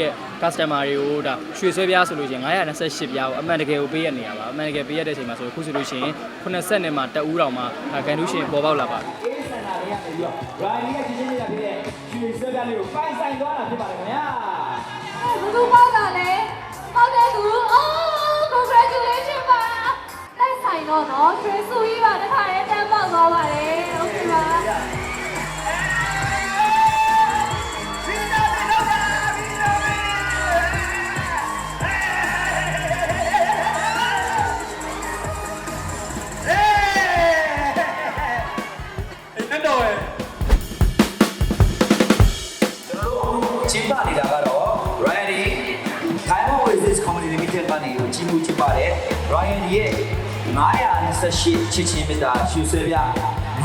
ရဲ့ customer တွေကိုဒါရွှေဆွဲပြားဆိုလို့ရှိရင်928ပြားကိုအမှန်တကယ်ကိုပေးရနေရပါအမှန်တကယ်ပေးရတဲ့အချိန်မှာဆိုခုဆိုလို့ရှိရင်80နဲ့မှတအူးတောင်မှကန်တူးရှင်ပေါ်ပေါက်လာပါပြီအေးဆန္ဒတွေရနေပြီးတော့ Ryan ရဲ့ချင်းချင်းနေတာဖြစ်တဲ့ရွှေဆွဲပြားလေးကိုပိုင်ဆိုင်သွားတာဖြစ်ပါတယ်ခင်ဗျာဘယ်သူပေါက်တာလဲပေါက်တဲ့သူအော် congratulation ပါတိုက်ဆိုင်တော့နော်ရွှေစုကြီးပါတစ်ခါတည်းတန်းပေါက်သွားပါတယ် okay ပါ Ryan ရဲ့928ချစ်ချင်းမြတ်တာရွှေဆွဲပြ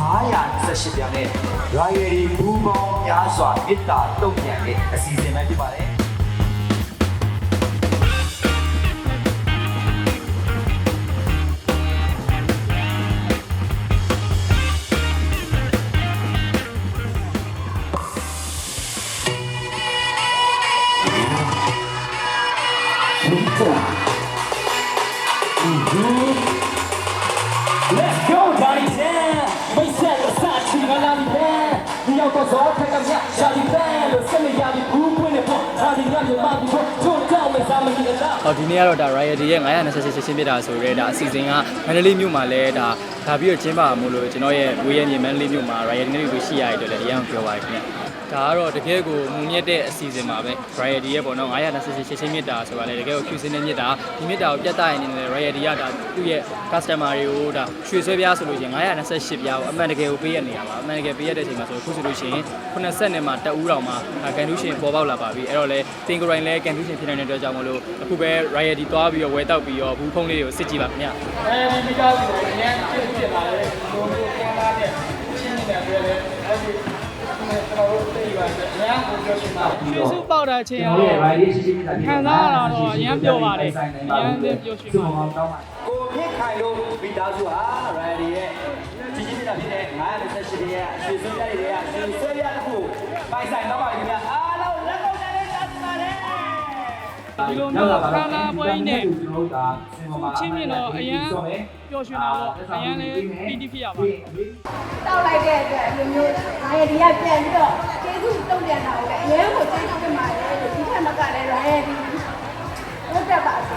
928ပြားနဲ့ Ryan ဘူးပေါင်းများစွာမြတ်တာတုံ့ပြန်တဲ့အစီအစဉ်ပဲဖြစ်ပါတယ် ဒီရောက်တော့ဇောထက်ကမြရှာဒီပဲလို့ဆက်မရပြီဘူးပွင့်နေပေါ့ဒါဒီညမြမပြီပေါ့ထုံတောင်းမစားမကြီးလားဟောဒီနေ့ကတော့ဒါ Riot ရဲ့928ချင်းပြတာဆိုရဲဒါအစီအစဉ်ကမန္တလေးမြို့မှာလဲဒါဒါပြီးတော့ကျင်းပမို့လို့ကျွန်တော်ရဲ့ဝေးရမြေမန္တလေးမြို့မှာ Riot နဲ့လို့ရှိရတဲ့အတွက်လည်းအရင်ပြောပါရခင်ဗျ ဒါကတော့တကယ်ကိုမုံမြတ်တဲ့အစီအစဉ်ပါပဲ Riot ရဲ့ပေါ့နော်928ချင်းမြတာဆိုတာလေတကယ်ကို Q စင်းနဲ့မြတာဒီမြတာကိုပြတ်သားရနေတယ် Riot ကဒါသူ့ရဲ့ customer တွေကိုဒါရွှေဆွဲပြားဆိုလို့ရှိရင်928ပြားကိုအမှန်တကယ်ကိုပေးရနေရပါအမှန်တကယ်ပေးရတဲ့အချိန်မှာဆိုခုဆိုလို့ရှိရင်80နဲ့မှတအူးတောင်မှကန်ဒူးရှင်ပေါ်ပေါက်လာပါပြီအဲ့တော့လေတင်ကိုရိုင်းလဲကန်ဒူးရှင်ဖြစ်နေတဲ့အတွက်ကြောင့်မလို့အခုပဲ Riot ဒီသွားပြီးတော့ဝယ်တောက်ပြီးတော့ဘူးဖုန်းလေးတွေကိုစစ်ကြည့်ပါခင်ဗျအဲဒီမိသားစုတွေအရင်ဖြစ်ဖြစ်လာတဲ့ဒီလိုမျိုးပေါ်လာတဲ့ချင်းနေတဲ့အတွက်လည်းအဲဒီကျွန် တော်တို့သိပါတယ်အများကိုပြောချင်တာရွှေစုပေါက်တာချင်းကျွန်တော်ရဲ့ ride ရှိရှိနေတာခံစားရတာတော့အရင်ပြောပါတယ်အရင်ပျော်ရွှင်ပါကိုမြင့်ခိုင်လို့မိသားစုဟာ ride ရဲ့ကြီးကြီးနေတာဖြစ်တဲ့928ရဲ့ရွှေစည်းရတဲ့ရွှေဆွဲရတစ်ခုပိုင်ဆိုင်တော့ပါခင်ဗျာ ဒီလိုမျိုးခန္ဓာပွဲနဲ့ကျွန်တော်တို့ကစင်ပေါ်မှာချင်းမြင်တော့အရင်ပျော်ရွှင်တာပေါ့အရင်လည်းပီတိဖြစ်ရပါတယ်တောက်လိုက်တဲ့အတွက်အလိုမျိုးငါရဒီကပြန်ပြီးတော့ကျေးဇူးတုံ့ပြန်တာကိုလည်းအရင်ကိုကျေးဇူးတင်ပါတယ်လို့ဒီထက်မကလည်း Ryan ဒီဟုတ်တယ်ပါစေ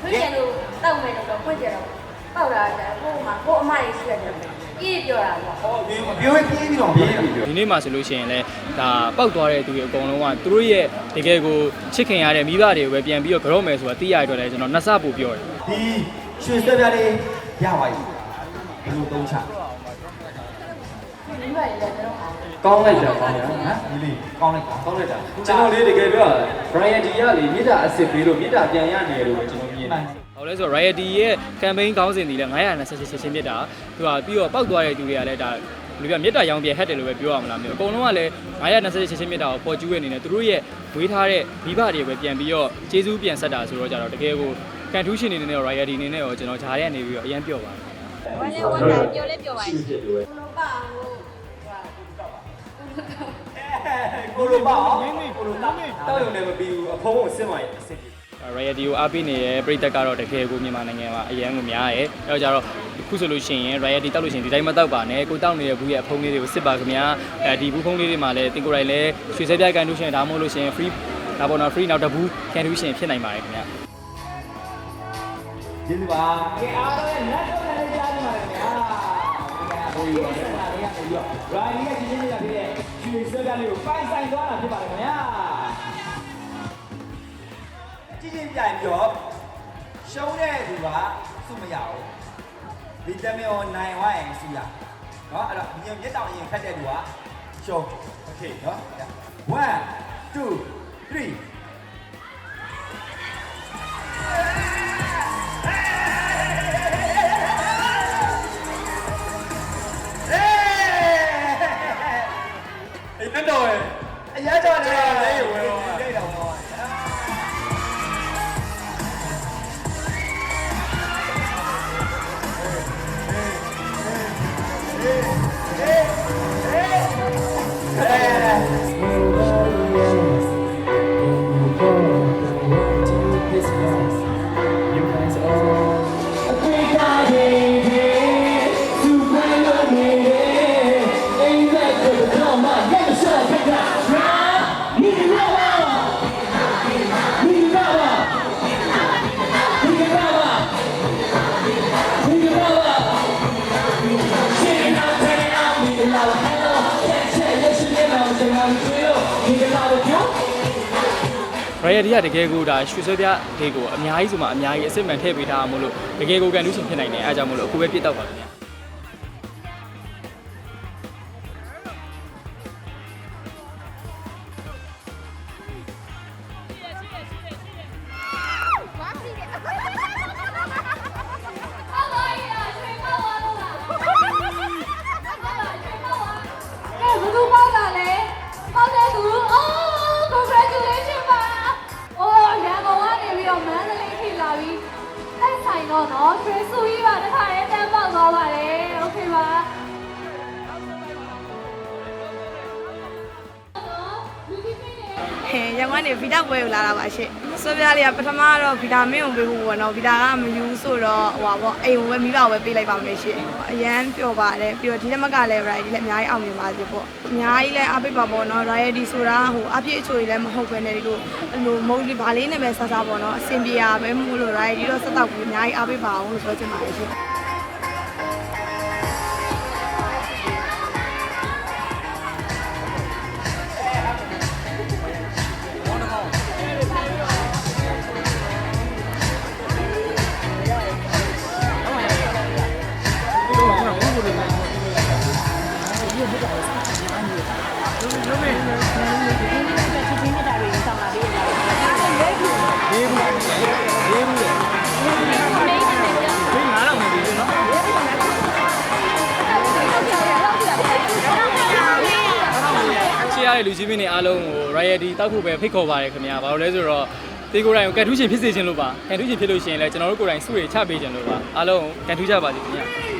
ဖွင့်ကြလို့တောက်မယ်လို့တော့ဖွင့်ကြတော့တောက်တာကကို့မှာကို့အမကြီးရှိရတယ် ပြည့်ပြောတာပေါ့ပြောပြေးပြီးတော့ပြေးပြီးဒီနေ့မှာဆိုလို့ရှိရင်လည်းဒါပောက်သွားတဲ့သူတွေအကုန်လုံးကသူတို့ရဲ့တကယ်ကိုချစ်ခင်ရတဲ့မိဘတွေကိုပဲပြန်ပြီးတော့ကြော့မယ်ဆိုတာသိရတဲ့အတွက်လည်းကျွန်တော်နှစ်ဆပို့ပြောတယ်ဒီရွှေစက်ပြားလေးရပါပြီဘယ်လိုသုံးချ ကောင်းလိုက်တာကောင်းတယ်ဟမ်ဒီလေးကောင်းလိုက်တာကောင်းလိုက်တာကျွန်တော်လေးတကယ်ပြောတာ Brian D ကလေမြေတာအစ်စ်ပေးလို့မြေတာပြန်ရနေတယ်လို့ပဲကျွန်တော်မြင်တယ်ဟောလဲဆို Riot ရဲ့ campaign ခေါင်းစဉ်ဒီလဲ928ချင်းမြစ်တာသူကပြီးတော့ပောက်သွားတဲ့သူတွေကလည်းဒါလူပြမြစ်တာရောင်ပြဟက်တယ်လို့ပဲပြောရမလားမျိုးအကုန်လုံးကလည်း928ချင်းမြစ်တာကိုပေါ်ကျူးရနေတယ်သူတို့ရဲ့ဝေးထားတဲ့မိဘတွေပဲပြန်ပြီးတော့ကျေးဇူးပြန်ဆက်တာဆိုတော့ကြတော့တကယ်ကိုကန်ထူးရှင်နေနဲ့ Riot အနေနဲ့ရောကျွန်တော်ဂျားရဲနေပြီးတော့အရင်ပြောပါတယ်ဝမ်းလည်းဝမ်းသာပြောလဲပြောပါရှိဖြစ်လို့ပဲ ကိုလိုပါအောင်ကိုလိုတောက်တောက်ရုံနဲ့မပြီးဘူးအဖုံးကိုစစ်မှရင်အစစ်ပြီ Riot ကိုအားပေးနေတဲ့ပြည်သက်ကတော့တကယ်ကိုမြန်မာနိုင်ငံမှာအရန်ကိုများရဲအဲတော့ကြတော့အခုဆိုလို့ရှိရင် Riot တောက်လို့ရှိရင်ဒီတိုင်းမတောက်ပါနဲ့ကိုတောက်နေတဲ့ဘူးရဲ့အဖုံးလေးတွေကိုစစ်ပါခင်ဗျာအဲဒီဘူးဖုံးလေးတွေမှာလည်းတင်ကိုယ်တိုင်လည်းရွှေစက်ပြိုက်ကန်ထူးရှင်ဒါမှမဟုတ်လို့ရှိရင် free ဒါပေါ်တော့ free နောက်တစ်ဘူးကန်ထူးရှင်ဖြစ်နိုင်ပါတယ်ခင်ဗျာကျေးဇူးပါကဲအားလုံးရဲ့လက်တော့လည်းကြားကြပါမယ်ဗျာဟိုရဆက်လာရပြီးတော့ Ryan ရဲ့ကြီးကြီးနေတာဖြစ် တဲ့ရွှေစက်ပြားလေးကိုပိုင်ဆိုင်သွားတာဖြစ်ပါတယ်ခင်ဗျာကြီးကြီးပြိုင်ပြီးတော့ရှုံးတဲ့သူကစုမရဘူးဗီတာမင်ကိုနိုင်ဝိုင်းစုရเนาะအဲ့တော့မြင်မျက်တောင်ရင်ခတ်တဲ့သူကရှုံးโอเคเนาะ1 2 3 Yeah. Royalty ကတကယ်ကိုဒါရွှေဆွဲပြဒေကိုအများကြီးဆိုမှအများကြီးအစ်စ်မှန်ထည့်ပေးထားအောင်မလို့တကယ်ကိုကန်လူရှင်ဖြစ်နိုင်တယ်အဲအကြောင်းမလို့အခုပဲပြစ်တော့ပါခင်ဗျာ တိုက်ဆိုင်တော့နော်ဆွေးဆူကြီးပါတခါရဲတန်းပေါက်သွားပါတယ် ရန်ကုန်ကနေဗီတာပွဲကိုလာတာပါရှင့်ဆွဲပြားလေးကပထမတော့ဗီတာမင်းကိုပေးဖို့ပေါ့နော်ဗီတာကမယူဆိုတော့ဟိုပါပေါ့အိမ်ကိုပဲမိဘကိုပဲပေးလိုက်ပါမယ်ရှင့်အရန်ပျော်ပါတယ်ပြီးတော့ဒီတစ်မကလည်း variety လည်းအများကြီးအောင်မြင်ပါစေပေါ့အများကြီးလည်းအားပေးပါပေါ့နော် variety ဆိုတာဟိုအပြည့်အချိုတွေလည်းမဟုတ်ဘဲနဲ့ဒီလိုအလိုမုတ်လေးဗာလေးနဲ့ပဲစားစားပေါ့နော်အဆင်ပြေရပဲမို့လို့ variety တော့စက်တော့ပြီးအများကြီးအားပေးပါအောင်လို့ပြောချင်ပါတယ်ရှင့် တဲ့လူကြီးမင်းတွေအားလုံးကို royalty တောက်ဖို့ပဲဖိတ်ခေါ်ပါတယ်ခင်ဗျာဘာလို့လဲဆိုတော့တေကိုယ်တိုင်ကိုကန်ထူးရှင်ဖြစ်စေချင်လို့ပါကန်ထူးရှင်ဖြစ်လို့ရှိရင်လည်းကျွန်တော်တို့ကိုယ်တိုင်စုတွေချပေးချင်လို့ပါအားလုံးကန်ထူးကြပါစေခင်ဗျာ